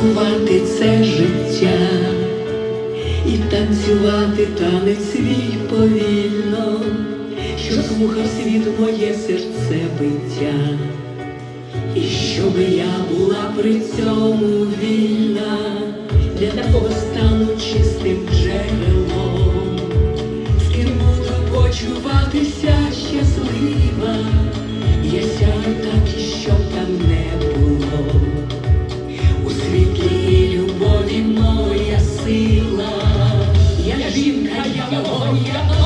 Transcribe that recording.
рахувати це життя. І танцювати танець свій повільно, що слухав світ моє серце биття, і щоб я була при цьому вільна, для такого стану чистим джерелом, з ким буду почуватися. Yeah.